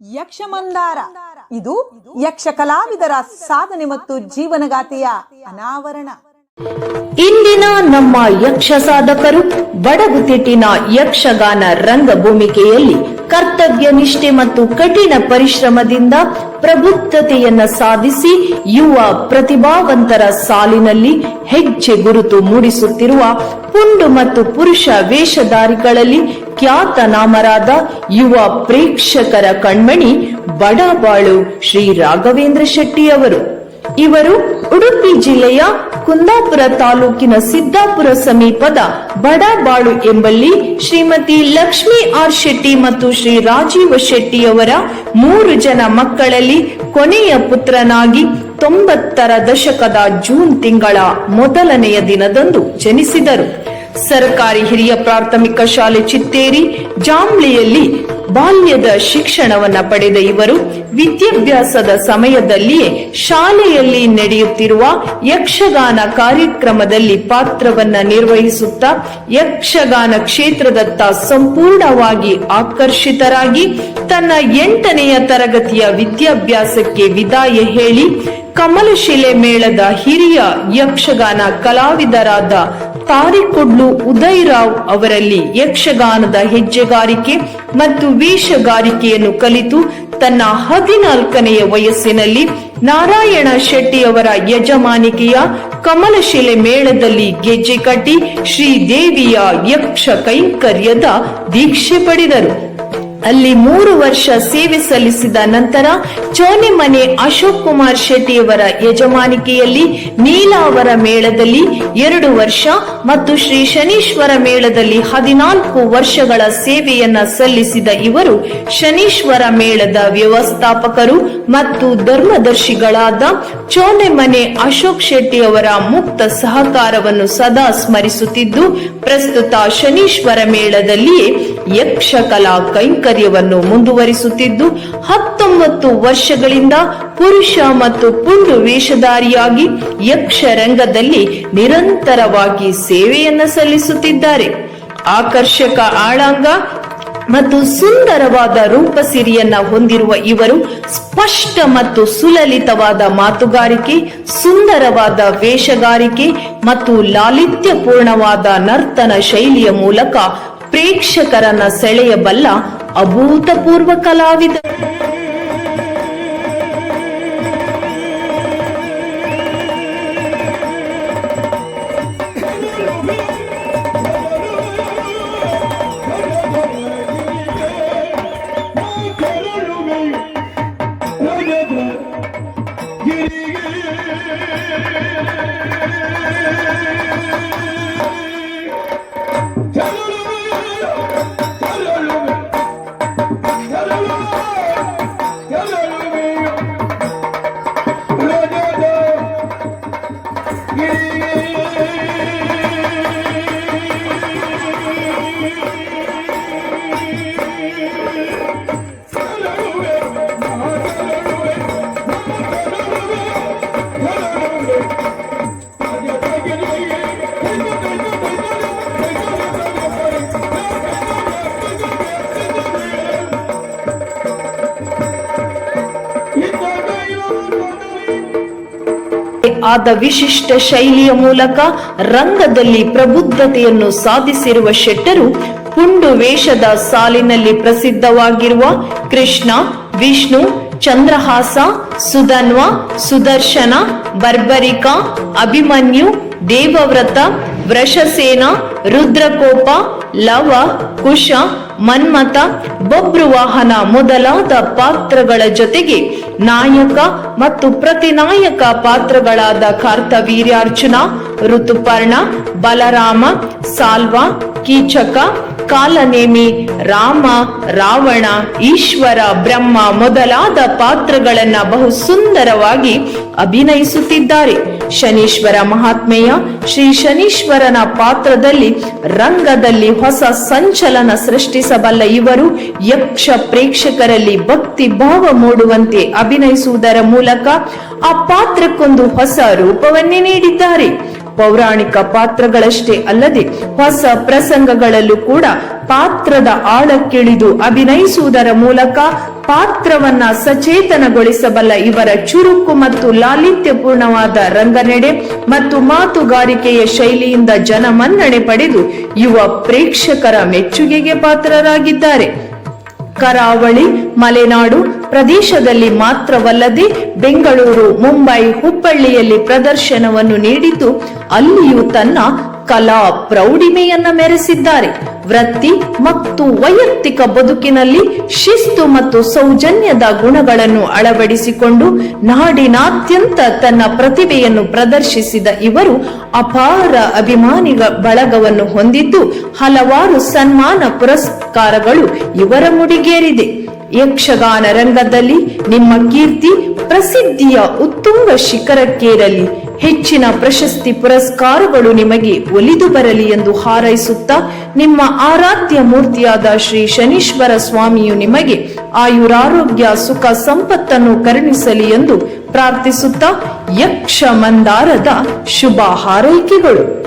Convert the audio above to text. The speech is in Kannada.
ಯಕ್ಷಮಂದಾರ. ಇದು ಯಕ್ಷ ಕಲಾವಿದರ ಸಾಧನೆ ಮತ್ತು ಜೀವನಗಾಥೆಯ ಅನಾವರಣ. ಇಂದಿನ ನಮ್ಮ ಯಕ್ಷ ಸಾಧಕರು ಬಡಗುತಿಟ್ಟಿನ ಯಕ್ಷಗಾನ ರಂಗಭೂಮಿಕೆಯಲ್ಲಿ ಕರ್ತವ್ಯ ನಿಷ್ಠೆ ಮತ್ತು ಕಠಿಣ ಪರಿಶ್ರಮದಿಂದ ಪ್ರಬುದ್ಧತೆಯನ್ನ ಸಾಧಿಸಿ ಯುವ ಪ್ರತಿಭಾವಂತರ ಸಾಲಿನಲ್ಲಿ ಹೆಜ್ಜೆ ಗುರುತು ಮೂಡಿಸುತ್ತಿರುವ ಪುಂಡು ಮತ್ತು ಪುರುಷ ವೇಷಧಾರಿಗಳಲ್ಲಿ ಖ್ಯಾತನಾಮರಾದ ಯುವ ಪ್ರೇಕ್ಷಕರ ಕಣ್ಮಣಿ ಬಡಬಾಳು ಶ್ರೀ ರಾಘವೇಂದ್ರ ಶೆಟ್ಟಿಯವರು. ಇವರು ಉಡುಪಿ ಜಿಲ್ಲೆಯ ಕುಂದಾಪುರ ತಾಲೂಕಿನ ಸಿದ್ದಾಪುರ ಸಮೀಪದ ಬಡಬಾಳು ಎಂಬಲ್ಲಿ ಶ್ರೀಮತಿ ಲಕ್ಷ್ಮೀ ಆರ್ ಶೆಟ್ಟಿ ಮತ್ತು ಶ್ರೀ ರಾಜೀವ ಶೆಟ್ಟಿಯವರ ಮೂರು ಜನ ಮಕ್ಕಳಲ್ಲಿ ಕೊನೆಯ ಪುತ್ರನಾಗಿ ತೊಂಬತ್ತರ ದಶಕದ ಜೂನ್ ತಿಂಗಳ ಮೊದಲನೆಯ ದಿನದಂದು ಜನಿಸಿದರು. ಸರ್ಕಾರಿ ಹಿರಿಯ ಪ್ರಾಥಮಿಕ ಶಾಲೆ ಚಿತ್ತೇರಿ ಜಾಂಬ್ಳಿಯಲ್ಲಿ ಬಾಲ್ಯದ ಶಿಕ್ಷಣವನ್ನ ಪಡೆದ ಇವರು ವಿದ್ಯಾಭ್ಯಾಸದ ಸಮಯದಲ್ಲಿಯೇ ಶಾಲೆಯಲ್ಲಿ ನಡೆಯುತ್ತಿರುವ ಯಕ್ಷಗಾನ ಕಾರ್ಯಕ್ರಮದಲ್ಲಿ ಪಾತ್ರವನ್ನ ನಿರ್ವಹಿಸುತ್ತಾ ಯಕ್ಷಗಾನ ಕ್ಷೇತ್ರದತ್ತ ಸಂಪೂರ್ಣವಾಗಿ ಆಕರ್ಷಿತರಾಗಿ ತನ್ನ ಎಂಟನೆಯ ತರಗತಿಯ ವಿದ್ಯಾಭ್ಯಾಸಕ್ಕೆ ವಿದಾಯ ಹೇಳಿ ಕಮಲಶಿಲೆ ಮೇಳದ ಹಿರಿಯ ಯಕ್ಷಗಾನ ಕಲಾವಿದರಾದ ತಾರಿಕೊಡ್ಲು ಉದಯರಾವ್ ಅವರಲ್ಲಿ ಯಕ್ಷಗಾನದ ಹೆಜ್ಜೆಗಾರಿಕೆ ಮತ್ತು ವೇಷಗಾರಿಕೆಯನ್ನು ಕಲಿತು ತನ್ನ ಹದಿನಾಲ್ಕನೆಯ ವಯಸ್ಸಿನಲ್ಲಿ ನಾರಾಯಣ ಶೆಟ್ಟಿಯವರ ಯಜಮಾನಿಕೆಯ ಕಮಲಶಿಲೆ ಮೇಳದಲ್ಲಿ ಗೆಜ್ಜೆ ಕಟ್ಟಿ ಶ್ರೀದೇವಿಯ ಯಕ್ಷ ಕೈಂಕರ್ಯದ ದೀಕ್ಷೆ ಪಡೆದರು. ಅಲ್ಲಿ ಮೂರು ವರ್ಷ ಸೇವೆ ಸಲ್ಲಿಸಿದ ನಂತರ ಚೋನೆಮನೆ ಅಶೋಕ್ ಕುಮಾರ್ ಶೆಟ್ಟಿಯವರ ಯಜಮಾನಿಕೆಯಲ್ಲಿ ನೀಲಾವರ ಮೇಳದಲ್ಲಿ ಎರಡು ವರ್ಷ ಮತ್ತು ಶ್ರೀ ಶನೀಶ್ವರ ಮೇಳದಲ್ಲಿ ಹದಿನಾಲ್ಕು ವರ್ಷಗಳ ಸೇವೆಯನ್ನ ಸಲ್ಲಿಸಿದ ಇವರು ಶನೀಶ್ವರ ಮೇಳದ ವ್ಯವಸ್ಥಾಪಕರು ಮತ್ತು ಧರ್ಮದರ್ಶಿಗಳಾದ ಚೋನೆಮನೆ ಅಶೋಕ್ ಶೆಟ್ಟಿಯವರ ಮುಕ್ತ ಸಹಕಾರವನ್ನು ಸದಾ ಸ್ಮರಿಸುತ್ತಿದ್ದು, ಪ್ರಸ್ತುತ ಶನೀಶ್ವರ ಮೇಳದಲ್ಲಿಯೇ ಯಕ್ಷಕಲಾ ಕೈಂಕರ್ಯವನ್ನು ಮುಂದುವರಿಸುತ್ತಿದ್ದು, ಹತ್ತೊಂಬತ್ತು ವರ್ಷಗಳಿಂದ ಪುರುಷ ಮತ್ತು ಪುಂಡು ವೇಷಧಾರಿಯಾಗಿ ಯಕ್ಷರಂಗದಲ್ಲಿ ನಿರಂತರವಾಗಿ ಸೇವೆಯನ್ನು ಸಲ್ಲಿಸುತ್ತಿದ್ದಾರೆ. ಆಕರ್ಷಕ ಆಳಾಂಗ ಮತ್ತು ಸುಂದರವಾದ ರೂಪಸಿರಿಯನ್ನ ಹೊಂದಿರುವ ಇವರು ಸ್ಪಷ್ಟ ಮತ್ತು ಸುಲಲಿತವಾದ ಮಾತುಗಾರಿಕೆ, ಸುಂದರವಾದ ವೇಷಗಾರಿಕೆ ಮತ್ತು ಲಾಲಿತ್ಯಪೂರ್ಣವಾದ ನರ್ತನ ಶೈಲಿಯ ಮೂಲಕ ಪ್ರೇಕ್ಷಕರನ್ನ ಸೆಳೆಯಬಲ್ಲ ಅಭೂತಪೂರ್ವ ಕಲಾವಿದ. ಆದ ವಿಶಿಷ್ಟ ಶೈಲಿಯ ಮೂಲಕ ರಂಗದಲ್ಲಿ ಪ್ರಬುದ್ಧತೆಯನ್ನು ಸಾಧಿಸಿರುವ ಶೆಟ್ಟರು ಪುಂಡು ವೇಷದ ಸಾಲಿನಲ್ಲಿ ಪ್ರಸಿದ್ಧವಾಗಿರುವ ಕೃಷ್ಣ, ವಿಷ್ಣು, ಚಂದ್ರಹಾಸ, ಸುಧನ್ವ, ಸುದರ್ಶನ, ಬರ್ಬರಿಕಾ, ಅಭಿಮನ್ಯು, ದೇವವ್ರತ, ವೃಷಸೇನ, ರುದ್ರಕೋಪ, ಲವ, ಕುಶ ಮನ್ಮಥ, ಬಬ್ರುವಾಹನ ಮೊದಲಾದ ಪಾತ್ರಗಳ ಜೊತೆಗೆ ನಾಯಕ ಮತ್ತು ಪ್ರತಿನಾಯಕ ಪಾತ್ರಗಳಾದ ಕಾರ್ತವೀರ್ಯಾರ್ಜುನ, ಋತುಪರ್ಣ, ಬಲರಾಮ, ಸಾಲ್ವ, ಕೀಚಕ, ಕಾಲನೇಮಿ, ರಾಮ, ರಾವಣ, ಈಶ್ವರ, ಬ್ರಹ್ಮ ಮೊದಲಾದ ಪಾತ್ರಗಳನ್ನ ಬಹು ಸುಂದರವಾಗಿ ಅಭಿನಯಿಸುತ್ತಿದ್ದಾರೆ. ಶನೀಶ್ವರ ಮಹಾತ್ಮೆಯ ಶ್ರೀ ಶನೀಶ್ವರನ ಪಾತ್ರದಲ್ಲಿ ರಂಗದಲ್ಲಿ ಹೊಸ ಸಂಚಲನ ಸೃಷ್ಟಿಸಬಲ್ಲ ಇವರು ಯಕ್ಷ ಪ್ರೇಕ್ಷಕರಲ್ಲಿ ಭಕ್ತಿ ಭಾವ ಮೂಡುವಂತೆ ಅಭಿನಯಿಸುವುದರ ಮೂಲಕ ಆ ಪಾತ್ರಕ್ಕೊಂದು ಹೊಸ ರೂಪವನ್ನೇ ನೀಡಿದ್ದಾರೆ. ಪೌರಾಣಿಕ ಪಾತ್ರಗಳಷ್ಟೇ ಅಲ್ಲದೆ ಹೊಸ ಪ್ರಸಂಗಗಳಲ್ಲೂ ಕೂಡ ಪಾತ್ರದ ಆಳಕ್ಕಿಳಿದು ಅಭಿನಯಿಸುವುದರ ಮೂಲಕ ಪಾತ್ರವನ್ನ ಸಚೇತನಗೊಳಿಸಬಲ್ಲ ಇವರ ಚುರುಕು ಮತ್ತು ಲಾಲಿತ್ಯಪೂರ್ಣವಾದ ರಂಗನೆಡೆ ಮತ್ತು ಮಾತುಗಾರಿಕೆಯ ಶೈಲಿಯಿಂದ ಜನಮನ್ನಣೆ ಪಡೆದು ಯುವ ಪ್ರೇಕ್ಷಕರ ಮೆಚ್ಚುಗೆಗೆ ಪಾತ್ರರಾಗಿದ್ದಾರೆ. ಕರಾವಳಿ, ಮಲೆನಾಡು ಪ್ರದೇಶದಲ್ಲಿ ಮಾತ್ರವಲ್ಲದೆ ಬೆಂಗಳೂರು, ಮುಂಬೈ, ಹುಬ್ಬಳ್ಳಿಯಲ್ಲಿ ಪ್ರದರ್ಶನವನ್ನು ನೀಡಿದ್ದು ಅಲ್ಲಿಯೂ ತನ್ನ ಕಲಾ ಪ್ರೌಢಿಮೆಯನ್ನ ಮೆರೆಸಿದ್ದಾರೆ. ವೃತ್ತಿ ಮತ್ತು ವೈಯಕ್ತಿಕ ಬದುಕಿನಲ್ಲಿ ಶಿಸ್ತು ಮತ್ತು ಸೌಜನ್ಯದ ಗುಣಗಳನ್ನು ಅಳವಡಿಸಿಕೊಂಡು ನಾಡಿನಾದ್ಯಂತ ತನ್ನ ಪ್ರತಿಭೆಯನ್ನು ಪ್ರದರ್ಶಿಸಿದ ಇವರು ಅಪಾರ ಅಭಿಮಾನಿಗಳ ಬಳಗವನ್ನು ಹೊಂದಿದ್ದು ಹಲವಾರು ಸನ್ಮಾನ ಪುರಸ್ಕಾರಗಳು ಇವರ ಮುಡಿಗೇರಿದೆ. ಯಕ್ಷಗಾನ ರಂಗದಲ್ಲಿ ನಿಮ್ಮ ಕೀರ್ತಿ ಪ್ರಸಿದ್ಧಿಯ ಉತ್ತುಂಗ ಶಿಖರಕ್ಕೇರಲಿ. ಹೆಚ್ಚಿನ ಪ್ರಶಸ್ತಿ ಪುರಸ್ಕಾರಗಳು ನಿಮಗೆ ಒಲಿದು ಬರಲಿ ಎಂದು ಹಾರೈಸುತ್ತಾ ನಿಮ್ಮ ಆರಾಧ್ಯ ಮೂರ್ತಿಯಾದ ಶ್ರೀ ಶನೀಶ್ವರ ಸ್ವಾಮಿಯು ನಿಮಗೆ ಆಯುರಾರೋಗ್ಯ, ಸುಖ, ಸಂಪತ್ತನ್ನು ಕರುಣಿಸಲಿ ಎಂದು ಪ್ರಾರ್ಥಿಸುತ್ತಾ ಯಕ್ಷ ಮಂದಾರದ ಶುಭ ಹಾರೈಕೆಗಳು.